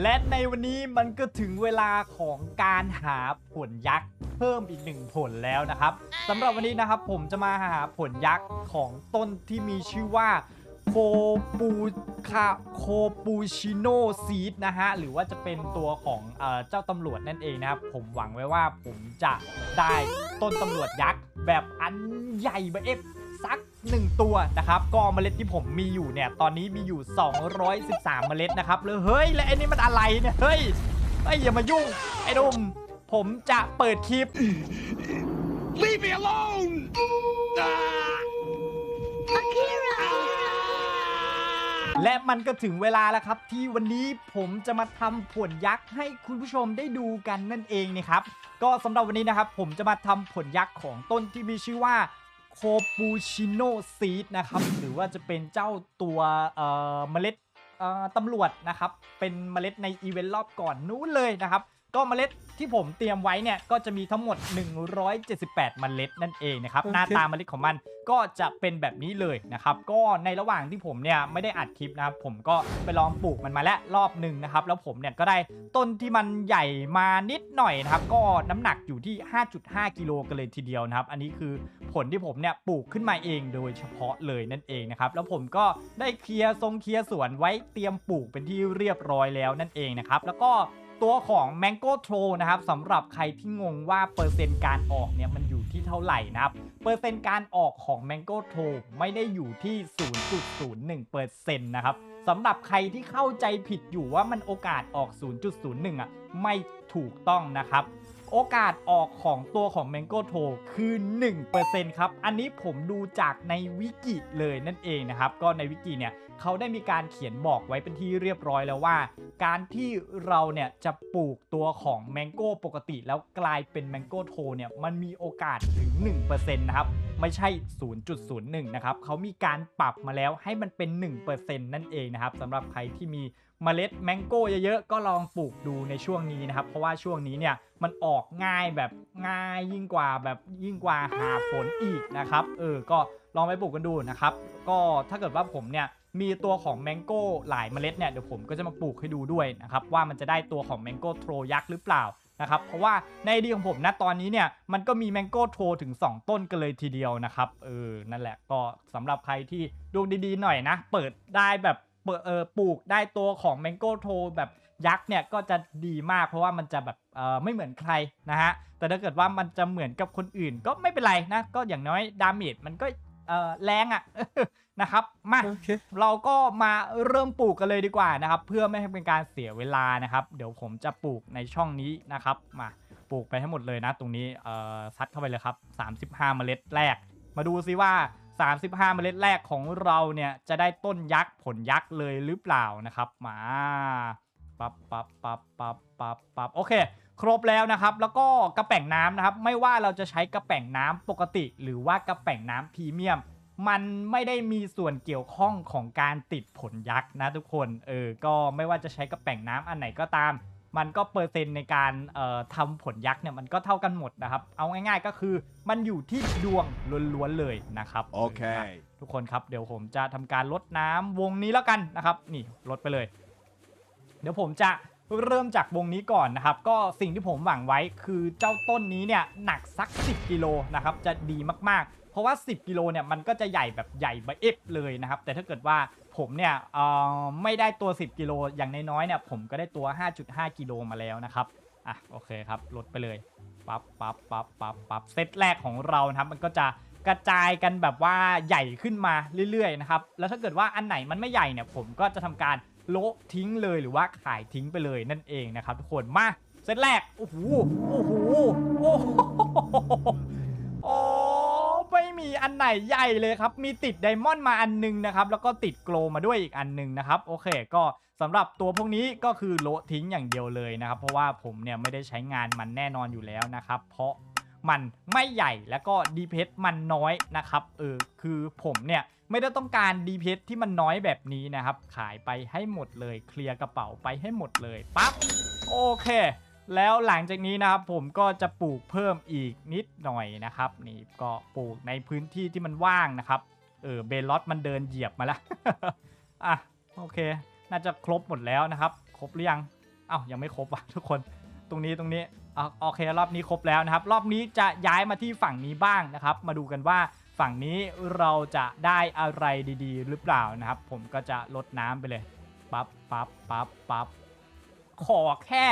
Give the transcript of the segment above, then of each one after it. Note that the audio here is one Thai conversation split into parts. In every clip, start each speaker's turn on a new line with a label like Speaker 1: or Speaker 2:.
Speaker 1: และในวันนี้มันก็ถึงเวลาของการหาผลยักษ์เพิ่มอีกหนึ่งผลแล้วนะครับสำหรับวันนี้นะครับผมจะมาหาผลยักษ์ของต้นที่มีชื่อว่าโคปูคาโคปูชิโนซีดนะฮะ หรือว่าจะเป็นตัวของเออเจ้าตำรวจนั่นเองนะครับ ผมหวังไว้ว่าผมจะได้ต้นตำรวจยักษ์แบบอันใหญ่เบอร์เอฟ สัก 1 ตัวนะครับ ก็เมล็ดที่ผมมีอยู่เนี่ย ตอนนี้มีอยู่ 213 เมล็ดนะครับเลยเฮ้ย และไอ้นี่มันอะไรเนี่ย เฮ้ยไอ้ยอย่ามายุ่ง ไอ้ดุมผมจะเปิดคลิป
Speaker 2: Leave me alone! Ah!
Speaker 1: และมันก็ถึงเวลาแล้วครับ ที่วันนี้ผมจะมาทำผลยักษ์ให้คุณผู้ชมได้ดูกันนั่นเองนะครับ ก็สำหรับวันนี้นะครับ ผมจะมาทำผลยักษ์ของต้นที่มีชื่อว่า โคปูชิโนซีดนะครับ หรือว่าจะเป็นเจ้าตัวเอ่อเมล็ดเอ่อตำรวจนะครับ เป็นเมล็ดในอีเวนต์รอบก่อนนู้นเลยนะครับ ก็เมล็ดที่ผมเตรียมไว้เนี่ยก็จะมีทั้งหมด 178 เมล็ดนั่นเองนะครับ
Speaker 3: โอเค
Speaker 1: หน้าตาเมล็ดของมันก็จะเป็นแบบนี้เลยนะครับก็ในระหว่างที่ผมเนี่ยไม่ได้อัดคลิปนะครับผมก็ไปลองปลูกมันมาแล้วรอบหนึ่งนะครับแล้วผมเนี่ยก็ได้ต้นที่มันใหญ่มานิดหน่อยนะครับก็น้ำหนักอยู่ที่ 5.5 กิโลกันเลยทีเดียวนะครับอันนี้คือผลที่ผมเนี่ยปลูกขึ้นมาเองโดยเฉพาะเลยนั่นเองนะครับแล้วผมก็ได้เคลียร์ทรงเคลียร์สวนไว้เตรียมปลูกเป็นที่เรียบร้อยแล้วนั่นเองนะครับแล้วก็ ตัวของ Mango t r o นะครับสำหรับใครที่งงว่าเปอร์เซ็นต์การออกเนี่ยมันอยู่ที่เท่าไหร่นะครับเปอร์เซ็นต์การออกของ Mango t r o ไม่ได้อยู่ที่ 0.01%นะครับสำหรับใครที่เข้าใจผิดอยู่ว่ามันโอกาสออก 0.01อะไม่ถูกต้องนะครับโอกาสออกของตัวของ Mango t o คือ 1%ครับ อันนี้ผมดูจากในวิกิเลยนั่นเองนะครับ ก็ในวิกิเนี่ย เขาได้มีการเขียนบอกไว้เป็นที่เรียบร้อยแล้วว่า การที่เราเนี่ยจะปลูกตัวของ Mango ปกติ แล้วกลายเป็น Mango t o เนี่ยมันมีโอกาสถึง 1%นะครับ ไม่ใช่ 0.01 นะครับเขามีการปรับมาแล้วให้มันเป็น 1%นั่นเองนะครับสำหรับใครที่มีเมล็ดแมงโก้เยอะๆ ก็ลองปลูกดูในช่วงนี้นะครับ เพราะว่าช่วงนี้เนี่ยมันออกง่ายแบบง่ายยิ่งกว่าแบบยิ่งกว่าหาฝนอีกนะครับ เออ ก็ลองไปปลูกกันดูนะครับ ก็ถ้าเกิดว่าผมเนี่ย มีตัวของแมงโก้หลายเมล็ดเนี่ยเดี๋ยวผมก็จะมาปลูกให้ดูด้วยนะครับว่ามันจะได้ตัวของแมงโก้โทรยักษ์หรือเปล่านะครับเพราะว่าในดีของผมนะตอนนี้เนี่ยมันก็มีแมงโก้โทรถึง 2 ต้นกันเลยทีเดียวนะครับเออนั่นแหละก็สำหรับใครที่ดวงดีๆหน่อยนะ เปิดได้แบบเปิดเออปลูกได้ตัวของแมงโก้โทรแบบยักษ์เนี่ยก็จะดีมากเพราะว่ามันจะแบบเออไม่เหมือนใครนะฮะแต่ถ้าเกิดว่ามันจะเหมือนกับคนอื่นก็ไม่เป็นไรนะก็อย่างน้อยดาเมจมันก็เออแรงอะ่ะนะครับมา
Speaker 3: โอเค
Speaker 1: เราก็มาเริ่มปลูกกันเลยดีกว่านะครับ เพื่อไม่ให้เป็นการเสียเวลานะครับ เดี๋ยวผมจะปลูกในช่องนี้นะครับ มาปลูกไปให้หมดเลยนะ ตรงนี้เอ่อซัดเข้าไปเลยครับ 35 เมล็ดแรก มาดูซิว่า 35 เมล็ดแรกของเราเนี่ยจะได้ต้นยักษ์ผลยักษ์เลยหรือเปล่านะครับ มาปับปับปับปับปับปับโอเค ครบแล้วนะครับ แล้วก็กระแป่งน้ำนะครับ ไม่ว่าเราจะใช้กระแป่งน้ำปกติ หรือว่ากระแป่งน้ำพรีเมียม มันไม่ได้มีส่วนเกี่ยวข้องของการติดผลยักษ์นะทุกคนเออก็ไม่ว่าจะใช้กระแป่งน้ำอันไหนก็ตาม มันก็เปอร์เซ็นต์ในการเอ่อทำผลยักษ์เนี่ยมันก็เท่ากันหมดนะครับ เอาง่ายๆก็คือมันอยู่ที่ดวงล้วนๆเลยนะครับ
Speaker 2: Okay.
Speaker 1: ทุกคนครับเดี๋ยวผมจะทำการลดน้ำวงนี้แล้วกันนะครับ นี่ลดไปเลย เดี๋ยวผมจะเริ่มจากวงนี้ก่อนนะครับ ก็สิ่งที่ผมหวังไว้คือเจ้าต้นนี้เนี่ยหนักสัก 10กิโลนะครับจะดีมากๆ เพราะว่า 10 กิโลเนี่ยมันก็จะใหญ่แบบใหญ่เบอเอฟเลยนะครับ แต่ถ้าเกิดว่าผมเนี่ยเอ่อไม่ได้ตัว 10 กิโลอย่างน้อยๆเนี่ยผมก็ได้ตัว 5.5 กิโลมาแล้วนะครับอะโอเคครับลดไปเลยปั๊บปั๊บปั๊บปั๊บปั๊บเซตแรกของเรานะครับ มันก็จะกระจายกันแบบว่าใหญ่ขึ้นมาเรื่อยๆนะครับแล้วถ้าเกิดว่าอันไหนมันไม่ใหญ่เนี่ยผมก็จะทำการโละทิ้งเลยหรือว่าขายทิ้งไปเลยนั่นเองนะครับทุกคนมาเซตแรกโอ้โหโอ้โหโอ้โห มีอันไหนใหญ่เลยครับ มีติดไดมอนด์มาอันหนึงนะครับ แล้วก็ติดโกลมาด้วยอีกอันหนึงนะครับ โอเค ก็สำหรับตัวพวกนี้ก็คือโละทิ้งอย่างเดียวเลยนะครับ เพราะว่าผมเนี่ยไม่ได้ใช้งานมันแน่นอนอยู่แล้วนะครับ เพราะมันไม่ใหญ่แล้วก็ดีเพชมันน้อยนะครับเออคือผมเนี่ยไม่ได้ต้องการดีเพชที่มันน้อยแบบนี้นะครับ ขายไปให้หมดเลย เคลียร์กระเป๋าไปให้หมดเลยปั๊บโอเค แล้วหลังจากนี้นะครับผมก็จะปลูกเพิ่มอีกนิดหน่อยนะครับ นี่ก็ปลูกในพื้นที่ที่มันว่างนะครับ เออเบลลอตมันเดินเหยียบมาแล้วอะโอเค น่าจะครบหมดแล้วนะครับ ครบหรือยังอ้าวยังไม่ครบว่ะทุกคนตรงนี้ตรงนี้อะโอเครอบนี้ครบแล้วนะครับ รอบนี้จะย้ายมาที่ฝั่งนี้บ้างนะครับ มาดูกันว่าฝั่งนี้เราจะได้อะไรดีๆ หรือเปล่านะครับ ผมก็จะลดน้ำไปเลยปั๊บปั๊บปั๊บปั๊บขอแค่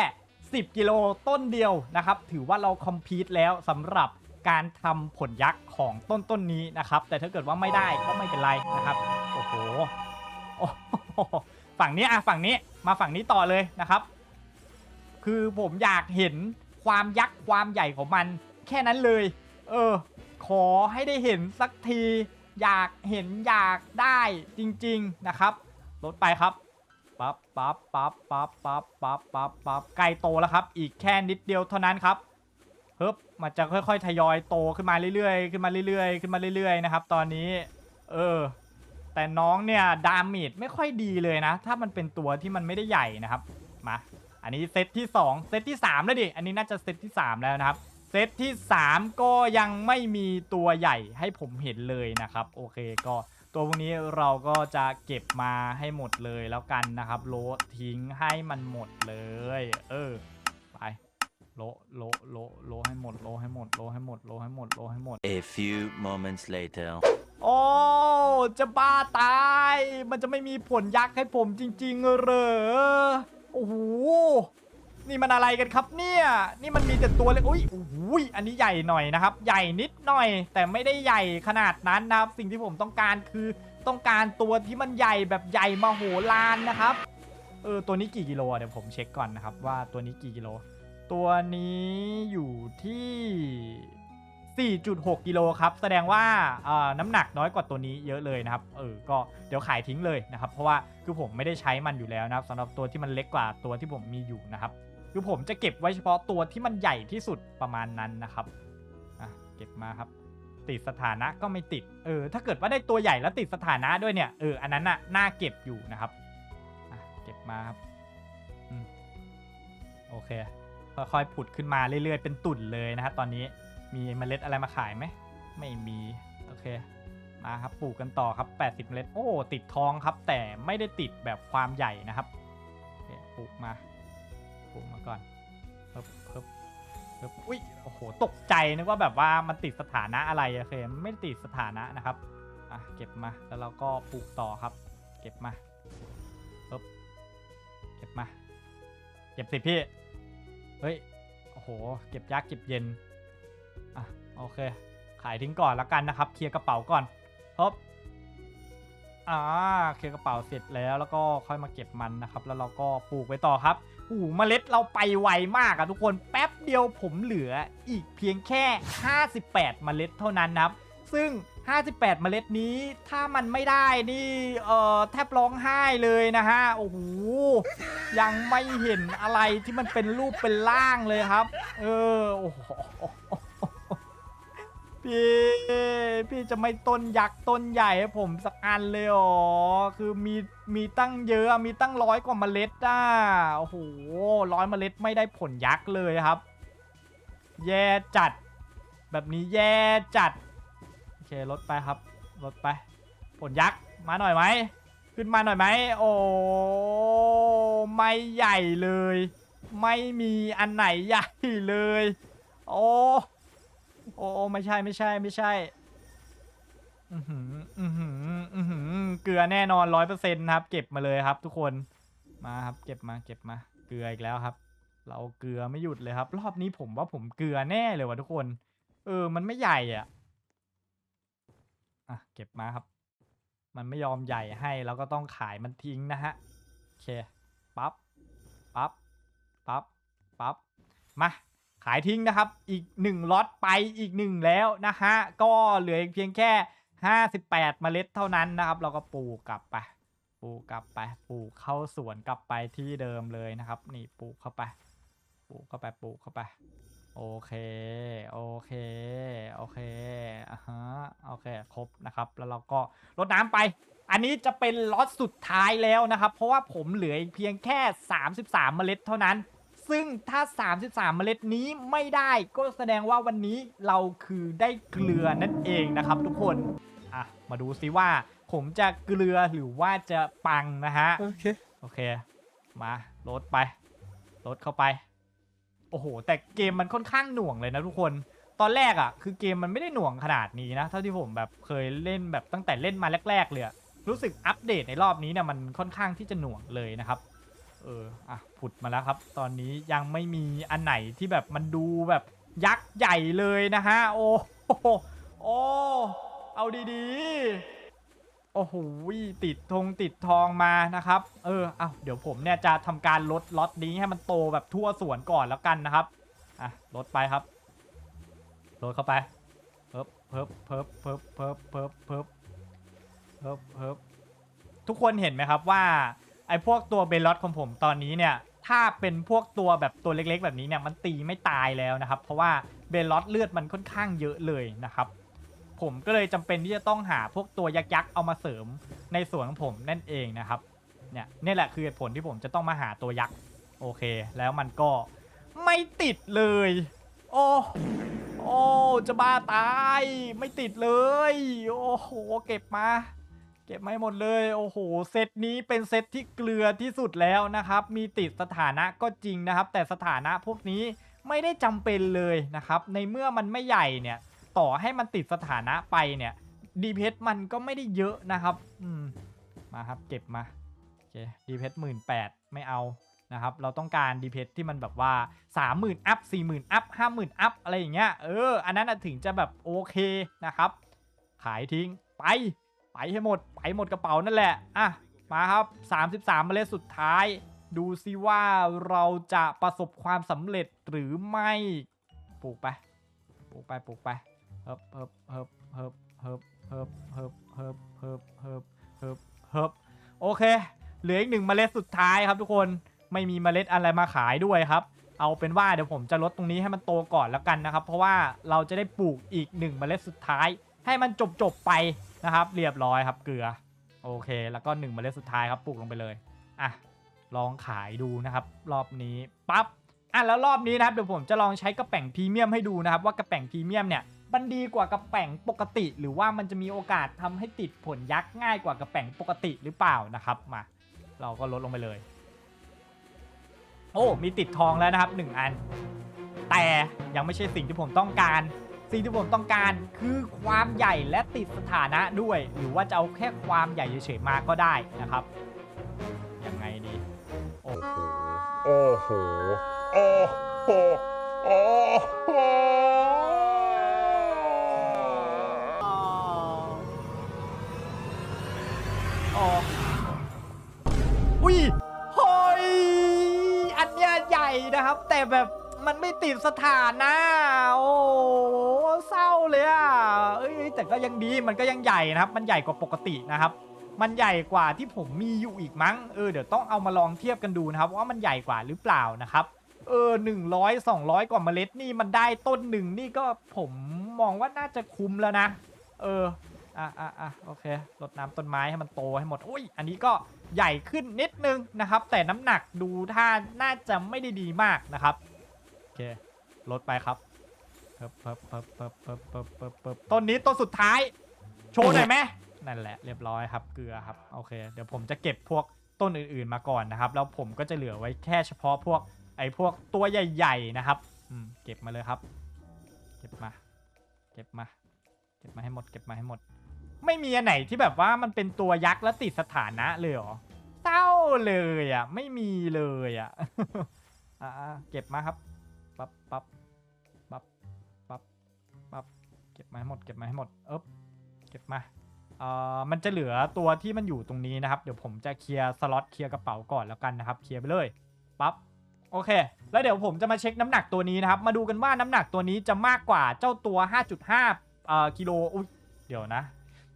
Speaker 1: 10 กิโลต้นเดียวนะครับ ถือว่าเราคอมพลีทแล้วสำหรับการทำผลยักษ์ของต้นต้นนี้นะครับ แต่ถ้าเกิดว่าไม่ได้ก็ไม่เป็นไรนะครับโอ้โหโอ้โหฝั่งนี้อะฝั่งนี้มาฝั่งนี้ต่อเลยนะครับ คือผมอยากเห็นความยักษ์ความใหญ่ของมัน แค่นั้นเลย เออ ขอให้ได้เห็นสักที อยากเห็นอยากได้จริง ๆนะครับลดไปครับ ปั๊บปั๊บปั๊บปั๊บปั๊บปั๊บปั๊บปั๊บใกล้โตแล้วครับ อีกแค่นิดเดียวเท่านั้นครับเฮ้บมันจะค่อยๆทยอยโตขึ้นมาเรื่อยๆ ขึ้นมาเรื่อยๆ ขึ้นมาเรื่อยๆ นะครับ ตอนนี้ เออ แต่น้องเนี่ยดาเมจไม่ค่อยดีเลยนะ ถ้ามันเป็นตัวที่มันไม่ได้ใหญ่นะครับ มา อันนี้เซตที่ 2 เซตที่ 3 แล้วดิ อันนี้น่าจะเซตที่ 3 แล้วนะครับ เซตที่ 3 ก็ยังไม่มีตัวใหญ่ให้ผมเห็นเลยนะครับ โอเคก็ ตัวพวกนี้เราก็จะเก็บมาให้หมดเลยแล้วกันนะครับโละทิ้งให้มันหมดเลย เออไปโละโละโละโละให้หมดโละให้หมดโละให้หมดโละให้หมดโละให้หมด
Speaker 3: A few moments later.
Speaker 1: โอ้จะบ้าตาย มันจะไม่มีผลยักษ์ให้ผมจริงๆเหรอโอ้โห นี่มันอะไรกันครับเนี่ย นี่มันมีแต่ตัวเล็กอุ้ยโอ้โหอันนี้ใหญ่หน่อยนะครับ ใหญ่นิดหน่อย แต่ไม่ได้ใหญ่ขนาดนั้นนะครับ สิ่งที่ผมต้องการคือต้องการตัวที่มันใหญ่แบบใหญ่มโหฬารนะครับ เออ ตัวนี้กี่กิโลเดี๋ยวผมเช็คก่อนนะครับ ว่าตัวนี้กี่กิโล ตัวนี้อยู่ที่ 4.6 กิโลครับ แสดงว่าอ่อน้ำหนักน้อยกว่าตัวนี้เยอะเลยนะครับ เออ ก็เดี๋ยวขายทิ้งเลยนะครับ เพราะว่าคือผมไม่ได้ใช้มันอยู่แล้วนะครับสำหรับตัวที่มันเล็กกว่าตัวที่ผมมีอยู่นะครับ คือผมจะเก็บไว้เฉพาะตัวที่มันใหญ่ที่สุดประมาณนั้นนะครับอะเก็บมาครับ ติดสถานะก็ไม่ติด เออ ถ้าเกิดว่าได้ตัวใหญ่แล้วติดสถานะด้วยเนี่ย เออ อันนั้นน่ะ น่าเก็บอยู่นะครับอะเก็บมาครับอืมโอเค ค่อยๆผุดขึ้นมาเรื่อยๆ เป็นตุ่นเลยนะครับตอนนี้ มีเมล็ดอะไรมาขายไหม ไม่มี โอเค มาครับ ปลูกกันต่อครับ 80 เมล็ด โอ้ ติดทองครับ แต่ไม่ได้ติดแบบความใหญ่นะครับปลูกมา ปลูกมาก่อนเพิ่มเพิ่มเพิ่มอุ้ยโอ้โหตกใจนึกว่าแบบว่ามันติดสถานะอะไรโอเคไม่ติดสถานะนะครับอะเก็บมาแล้วเราก็ปลูกต่อครับ เก็บมาปึ๊บเก็บมา เก็บสิพี่เฮ้ยโอ้โห เก็บยากเก็บเย็นอะโอเค ขายทิ้งก่อนละกันนะครับ เคลียร์กระเป๋าก่อนปึ๊บอ่าเคลียร์กระเป๋าเสร็จแล้วแล้วก็ค่อยมาเก็บมันนะครับ แล้วเราก็ปลูกไว้ต่อครับ โอ้โหเมล็ดเราไปไวมากอะทุกคนแป๊บเดียวผมเหลืออีกเพียงแค่ 58 เมล็ดเท่านั้นนะครับ ซึ่ง 58 เมล็ดนี้ถ้ามันไม่ได้นี่เอ่อแทบร้องไห้เลยนะฮะโอ้โหยังไม่เห็นอะไรที่มันเป็นรูปเป็นร่างเลยครับ เออโอ้โห พี่พี่จะไม่ต้นยักษ์ต้นใหญ่ให้ผมสักอันเลยเหรอคือมีมีตั้งเยอะมีตั้งร้อยกว่าเมล็ดอะโอ้โหร้อยเมล็ดไม่ได้ผลยักษ์เลยครับ แย่จัด แบบนี้แย่จัดโอเคลดไปครับลดไป ผลยักษ์มาหน่อยไหมขึ้นมาหน่อยไหมโอ้ไม่ใหญ่เลย ไม่มีอันไหนใหญ่เลย โอ้ โอ้ไม่ใช่ไม่ใช่ไม่ใช่ อือหืออือหืออือหือเกลือแน่นอนร้อยเปอร์เซ็นต์ครับ เก็บมาเลยครับ ทุกคนมาครับ เก็บมา เก็บมา เกลืออีกแล้วครับ เราเกลือไม่หยุดเลยครับ รอบนี้ผมว่าผมเกลือแน่เลยว่ะทุกคน เออ มันไม่ใหญ่อะอะเก็บมาครับ มันไม่ยอมใหญ่ให้เราก็ต้องขายมันทิ้งนะฮะโอเคปั๊บปั๊บปั๊บปั๊บมา ขายทิ้งนะครับ อีกหนึ่งล็อตไปอีกหนึ่งแล้วนะฮะ ก็เหลือเพียงแค่ 58 เมล็ดเท่านั้นนะครับ เราก็ปลูกกลับไป ปลูกกลับไป ปลูกเข้าสวนกลับไปที่เดิมเลยนะครับ นี่ปลูกเข้าไป ปลูกเข้าไป ปลูกเข้าไป โอเค โอเค โอเคอ่าฮะ โอเค ครบนะครับ แล้วเราก็รดน้ำไปอันนี้จะเป็นล็อตสุดท้ายแล้วนะครับ เพราะว่าผมเหลืออีกเพียงแค่ 33 เมล็ดเท่านั้น ซึ่งถ้า 33 เมล็ดนี้ไม่ได้ก็แสดงว่าวันนี้เราคือได้เกลือนั่นเองนะครับทุกคน อะ มาดูซิว่าผมจะเกลือหรือว่าจะปังนะฮะ
Speaker 2: โอเค
Speaker 1: โอเค มาโหลดไปลดเข้าไป โอ้โห แต่เกมมันค่อนข้างหน่วงเลยนะทุกคน ตอนแรกอะ่ะ คือเกมมันไม่ได้หน่วงขนาดนี้นะ เท่าที่ผมแบบเคยเล่นแบบตั้งแต่เล่นมาแรก ๆ เลยอะรู้สึกอัปเดตในรอบนี้เนี่ยมันค่อนข้างที่จะหน่วงเลยนะครับ เอออะผุดมาแล้วครับ ตอนนี้ยังไม่มีอันไหนที่แบบมันดูแบบยักษ์ใหญ่เลยนะฮะ โอ้โหโอ้เอาดีๆ โอ้โหติดธงติดทองมานะครับ เออเอาเดี๋ยวผมเนี่ยจะทำการลดล็อตนี้ให้มันโตแบบทั่วสวนก่อนแล้วกันนะครับ อะลดไปครับลดเข้าไปเพิบเพิบเพิบเพิบเพิบเพิบเพิบเพิบเพิบทุกคนเห็นไหมครับว่า ไอ้พวกตัวเบลลอตของผมตอนนี้เนี่ยถ้าเป็นพวกตัวแบบตัวเล็กๆ แบบนี้เนี่ยมันตีไม่ตายแล้วนะครับ เพราะว่าเบลลอตเลือดมันค่อนข้างเยอะเลยนะครับ ผมก็เลยจำเป็นที่จะต้องหาพวกตัวยักษ์ๆเอามาเสริมในส่วนของผมนั่นเองนะครับเนี่ยนี่แหละคือเหตุผลที่ผมจะต้องมาหาตัวยักษ์โอเค แล้วมันก็ไม่ติดเลย โอ้โอ้จะบ้าตายไม่ติดเลย โอ้โหเก็บมา ก็บมาให้หมดเลย โอ้โห เซตนี้เป็นเซตที่เกลือที่สุดแล้วนะครับ มีติดสถานะก็จริงนะครับ แต่สถานะพวกนี้ไม่ได้จำเป็นเลยนะครับ ในเมื่อมันไม่ใหญ่เนี่ย ต่อให้มันติดสถานะไปเนี่ยดีเพชมันก็ไม่ได้เยอะนะครับ อืม มาครับ เก็บมา โอเค ดีเพชหมื่นแปดไม่เอา นะครับ เราต้องการดีเพชที่มันแบบว่า 30,000 อัพ 40,000 อัพ 50,000 อัพ อะไรอย่างเงี้ย เออ อันนั้นถึงจะแบบโอเคนะครับ ขายทิ้ง ไป ให้หมด ไปหมดกระเป๋านั่นแหละ อะ มาครับ 33เมล็ดสุดท้าย ดูซิว่าเราจะประสบความสำเร็จหรือไม่ ปลูกไป ปลูกไป ปลูกไปเฮิบเฮิบเฮิบเฮิบเฮิบเฮิบเฮิบเฮิบเฮิบเฮิบเฮิบเฮิบโอเค เหลืออีกหนึ่งเมล็ดสุดท้ายครับทุกคน ไม่มีเมล็ดอะไรมาขายด้วยครับเอาเป็นว่าเดี๋ยวผมจะลดตรงนี้ให้มันโตก่อนแล้วกันนะครับ เพราะว่าเราจะได้ปลูกอีกหนึ่งเมล็ดสุดท้าย ให้มันจบจบๆไปนะครับ เรียบร้อยครับเกลือ โอเค แล้วก็หนึ่งเมล็ดสุดท้ายครับปลูกลงไปเลยอะลองขายดูนะครับ รอบนี้ปั๊บอะแล้วรอบนี้นะครับเดี๋ยวผมจะลองใช้กระแป่งพรีเมียมให้ดูนะครับว่ากระแป่งพรีเมียมเนี่ยมันดีกว่ากระแป่งปกติ หรือว่ามันจะมีโอกาสทำให้ติดผลยักษ์ง่ายกว่ากระแป่งปกติหรือเปล่านะครับมา เราก็ลดลงไปเลย โอ้มีติดทองแล้วนะครับ 1 อัน แต่ยังไม่ใช่สิ่งที่ผมต้องการ สิ่งที่ผมต้องการคือความใหญ่และติดสถานะด้วย หรือว่าจะเอาแค่ความใหญ่เฉยๆมาก็ได้นะครับ ยังไงดี โอ้โห
Speaker 2: โอ้โห โอ้โห โอ้โห
Speaker 1: อุ้ยเฮ้ยอันเนี้ยใหญ่นะครับ แต่แบบมันไม่ติดสถานะโอ้ เศร้าเลยอะเอ้ยแต่ก็ยังดีมันก็ยังใหญ่นะครับ มันใหญ่กว่าปกตินะครับ มันใหญ่กว่าที่ผมมีอยู่อีกมั้งเออเดี๋ยวต้องเอามาลองเทียบกันดูนะครับ ว่ามันใหญ่กว่าหรือเปล่านะครับเออหนึ่งร้อยสองร้อยกว่าเมล็ดนี่มันได้ต้นหนึ่งนี่ก็ผมมองว่าน่าจะคุ้มแล้วนะ เอออะอะอะโอเครดน้ำต้นไม้ให้มันโตให้หมดอุ้ยอันนี้ก็ใหญ่ขึ้นนิดนึงนะครับ แต่น้ำหนักดูท่าน่าจะไม่ได้ดีมากนะครับโอเคลดไปครับ เพิบเพิบเพิบเพิบเพิบเพิบเพิบเพิบต้นนี้ต้นสุดท้าย โชว์หน่อยไหมนั่นแหละเรียบร้อยครับเกลือครับโอเค เดี๋ยวผมจะเก็บพวกต้นอื่นๆมาก่อนนะครับ แล้วผมก็จะเหลือไว้แค่เฉพาะพวกไอ้พวกตัวใหญ่ๆนะครับอืมเก็บมาเลยครับ เก็บมา เก็บมา เก็บมาให้หมด เก็บมาให้หมด ไม่มีอันไหนที่แบบว่ามันเป็นตัวยักษ์แล้วติดสถานะเลยเหรอเศร้าเลยอะ ไม่มีเลยอะ อ่าๆเก็บมาครับ ปั๊บปั๊บปั๊บ มาให้หมดเก็บมาให้หมดเอ๊บเก็บมาเอ่อมันจะเหลือตัวที่มันอยู่ตรงนี้นะครับเดี๋ยวผมจะเคลียร์สล็อตเคลียร์กระเป๋าก่อนแล้วกันนะครับเคลียร์ไปเลยปั๊บโอเค แล้วเดี๋ยวผมจะมาเช็คน้ำหนักตัวนี้นะครับ มาดูกันว่าน้ำหนักตัวนี้จะมากกว่าเจ้าตัว 5.5เอ่อกิโลอุ๊ยเดี๋ยวนะ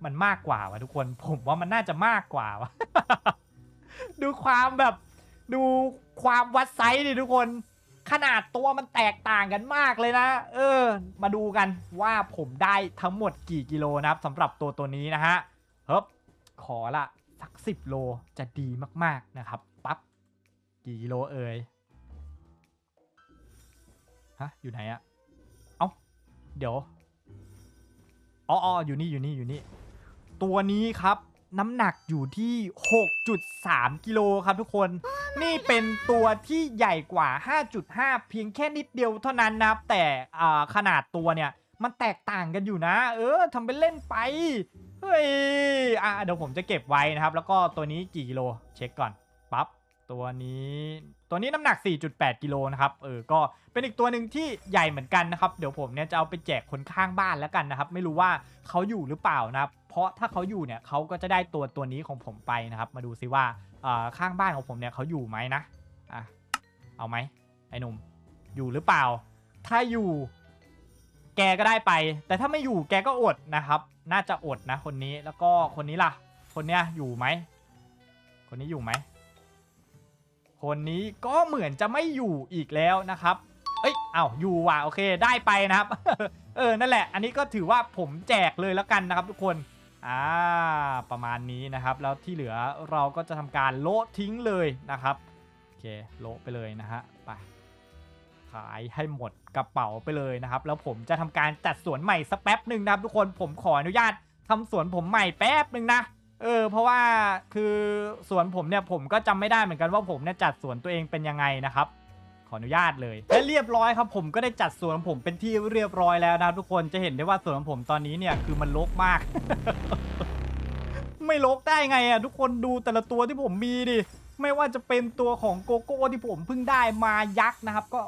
Speaker 1: มันมากกว่าวะทุกคน ผมว่ามันน่าจะมากกว่าวะดูความแบบดูความวัดไซส์ดิทุกคน ขนาดตัวมันแตกต่างกันมากเลยนะ เออ มาดูกันว่าผมได้ทั้งหมดกี่กิโลนะครับสำหรับตัวตัวนี้นะฮะเฮ้บขอละสักสิบโลจะดีมากๆนะครับ ปั๊บ กี่กิโลเอ่ยฮะ อยู่ไหนอะเอ้า เดี๋ยว อ๋ออยู่นี่อยู่นี่อยู่นี่ ตัวนี้ครับ น้ำหนักอยู่ที่ 6.3 กิโลครับทุกคน นี่เป็นตัวที่ใหญ่กว่า 5.5 เพียงแค่นิดเดียวเท่านั้นนะครับ แต่อ่าขนาดตัวเนี่ยมันแตกต่างกันอยู่นะ เออทำเป็นเล่นไปเฮ้ยอะเดี๋ยวผมจะเก็บไว้นะครับ แล้วก็ตัวนี้กี่กิโลเช็คก่อนปั๊บ ตัวนี้ตัวนี้น้ำหนัก 4.8 กิโลนะครับ เออ ก็เป็นอีกตัวหนึ่งที่ใหญ่เหมือนกันนะครับ เดี๋ยวผมเนี่ยจะเอาไปแจกคนข้างบ้านแล้วกันนะครับ ไม่รู้ว่าเขาอยู่หรือเปล่านะครับ เพราะถ้าเขาอยู่เนี่ยเขาก็จะได้ตัวตัวนี้ของผมไปนะครับ มาดูซิว่าเอ่อข้างบ้านของผมเนี่ยเขาอยู่ไหมนะ อะ เอาไหมไอ้หนุ่ม อยู่หรือเปล่า ถ้าอยู่ แกก็ได้ไป แต่ถ้าไม่อยู่แกก็อดนะครับ น่าจะอดนะ คนนี้ แล้วก็คนนี้ล่ะ คนเนี้ยอยู่ไหม คนนี้อยู่ไหม คนนี้ก็เหมือนจะไม่อยู่อีกแล้วนะครับ เอ้ยเอ้าอยู่ว่ะโอเคได้ไปนะครับ เออนั่นแหละ อันนี้ก็ถือว่าผมแจกเลยแล้วกันนะครับทุกคนอ่าประมาณนี้นะครับแล้วที่เหลือเราก็จะทำการโละทิ้งเลยนะครับโอเคโละไปเลยนะฮะไปขายให้หมดกระเป๋าไปเลยนะครับ แล้วผมจะทำการจัดสวนใหม่สักแป๊บหนึ่งนะครับทุกคนผมขออนุญาตทำสวนผมใหม่แป๊บหนึ่งนะ เออเพราะว่าคือสวนผมเนี่ยผมก็จำไม่ได้เหมือนกันว่าผมเนี่ยจัดสวนตัวเองเป็นยังไงนะครับ ขออนุญาตเลยและเรียบร้อยครับ ผมก็ได้จัดสวนของผมเป็นที่เรียบร้อยแล้วนะทุกคนจะเห็นได้ว่าสวนของผมตอนนี้เนี่ยคือมันรกมาก ไม่รกได้ไงอะทุกคนดูแต่ละตัวที่ผมมีดิไม่ว่าจะเป็นตัวของโกโก้ที่ผมเพิ่งได้มายักษ์นะครับ ก็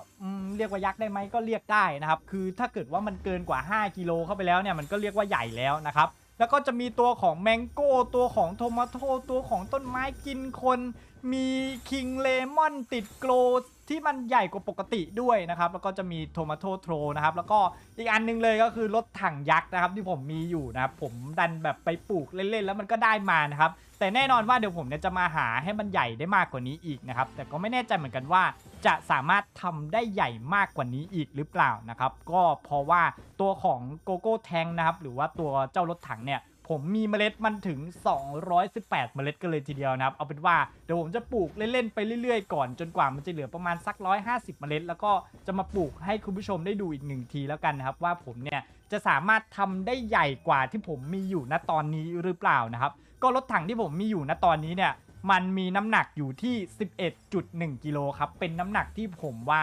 Speaker 1: เรียกว่ายักษ์ได้ไหมก็เรียกได้นะครับ คือถ้าเกิดว่ามันเกินกว่า 5กิโลเข้าไปแล้วเนี่ยมันก็เรียกว่าใหญ่แล้วนะครับ แล้วก็จะมีตัวของแมงโก้ตัวของโทมาโตตัวของต้นไม้กินคนมีคิงเลมอนติดโกลที่มันใหญ่กว่าปกติด้วยนะครับ แล้วก็จะมีโทมาโตโทรนะครับ แล้วก็อีกอันหนึงเลยก็คือรถถังยักษ์นะครับ ที่ผมมีอยู่นะครับ ผมดันแบบไปปลูกเล่นๆ แล้วมันก็ได้มานะครับ แต่แน่นอนว่าเดี๋ยวผมเนี่ยจะมาหาให้มันใหญ่ได้มากกว่านี้อีกนะครับ แต่ก็ไม่แน่ใจเหมือนกันว่า จะสามารถทำได้ใหญ่มากกว่านี้อีกหรือเปล่านะครับ ก็เพราะว่าตัวของโกโก้แทงนะครับ หรือว่าตัวเจ้ารถถังเนี่ย ผมมีเมล็ดมันถึง 218 เมล็ดกันเลยทีเดียวนะครับ เอาเป็นว่าเดี๋ยวผมจะปลูกเล่นๆไปเรื่อยๆ ก่อนจนกว่ามันจะเหลือประมาณสัก 150 เมล็ด แล้วก็จะมาปลูกให้คุณผู้ชมได้ดูอีกหนึ่งทีแล้วกันนะครับว่าผมเนี่ยจะสามารถทำได้ใหญ่กว่าที่ผมมีอยู่ณตอนนี้หรือเปล่านะครับ ก็รถถังที่ผมมีอยู่ณตอนนี้เนี่ยมันมีน้ำหนักอยู่ที่ 11.1 กิโลครับเป็นน้ำหนักที่ผมว่า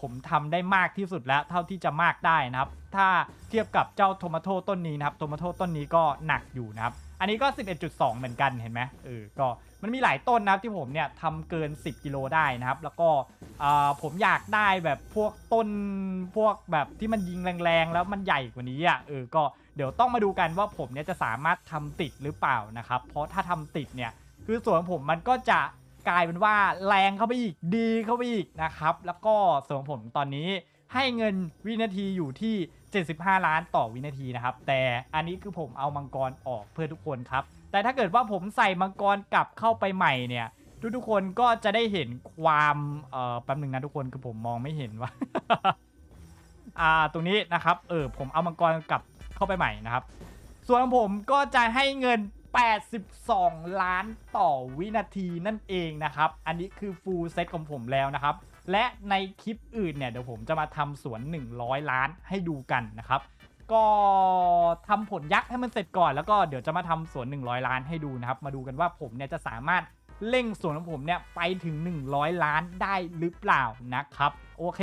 Speaker 1: ผมทำได้มากที่สุดแล้วเท่าที่จะมากได้นะครับ ถ้าเทียบกับเจ้าโทมาโตต้นนี้นะครับโทมาโตต้นนี้ก็หนักอยู่นะครับ อันนี้ก็ 11.2 เหมือนกันเห็นไหมเออก็มันมีหลายต้นนะครับที่ผมเนี่ยทำเกิน 10 กิโลได้นะครับ แล้วก็เออผมอยากได้แบบพวกต้นพวกแบบที่มันยิงแรงๆ แล้วมันใหญ่กว่านี้อะเออก็เดี๋ยวต้องมาดูกันว่าผมเนี่ยจะสามารถทำติดหรือเปล่านะครับ เพราะถ้าทำติดเนี่ยคือส่วนของผมมันก็จะ กลายเป็นว่าแรงเข้าไปอีกดีเข้าไปอีกนะครับ แล้วก็ส่วนของผมตอนนี้ให้เงินวินาทีอยู่ที่ 75 ล้านต่อวินาทีนะครับ แต่อันนี้คือผมเอามังกรออกเพื่อทุกคนครับ แต่ถ้าเกิดว่าผมใส่มังกรกลับเข้าไปใหม่เนี่ย ทุกทุกคนก็จะได้เห็นความเอ่อแป๊บหนึ่งนะทุกคนคือผมมองไม่เห็นว่าอ่าตรงนี้นะครับเออผมเอามังกรกลับเข้าไปใหม่นะครับ ส่วนของผมก็จะให้เงิน 82 ล้านต่อวินาทีนั่นเองนะครับ อันนี้คือฟูลเซตของผมแล้วนะครับ และในคลิปอื่นเนี่ยเดี๋ยวผมจะมาทำสวน 100 ล้านให้ดูกันนะครับ ก็ทำผลยักษ์ให้มันเสร็จก่อน แล้วก็เดี๋ยวจะมาทำสวน 100 ล้านให้ดูนะครับ มาดูกันว่าผมเนี่ยจะสามารถเร่งสวนของผมเนี่ยไปถึง 100 ล้านได้หรือเปล่านะครับ โอเค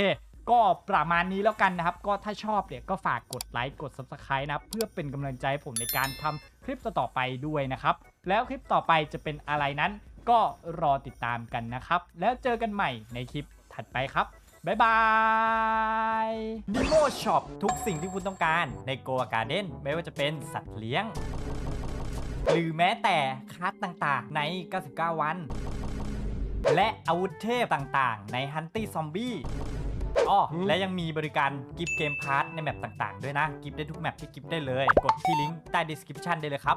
Speaker 1: ก็ประมาณนี้แล้วกันนะครับ ก็ถ้าชอบเนี่ยก็ฝากกดไลค์กด Subscribe นะเพื่อเป็นกำลังใจใผมในการทำ ลิปต่อไปด้วยนะครับ แล้วคลิปต่อไปจะเป็นอะไรนั้น ก็รอติดตามกันนะครับ แล้วเจอกันใหม่ในคลิปถัดไปครับบ๊ายบายดิโมช็อปทุกสิ่งที่คุณต้องการในโก a การ์เด้นไม่ว่าจะเป็นสัตว์เลี้ยง หรือแม้แต่คัสต่างๆ ใน 99 วัน และอาวุธเทพต่างๆ ใน Hunty Zombie อ๋ อและยังมีบริการกิฟต์เกมพาร์ทในแมปต่างๆ ด้วยนะ กิฟต์ได้ทุกแมปที่กิฟต์ได้เลย กดที่ลิงก์ใต้ดีสคริปชันได้เลยครับ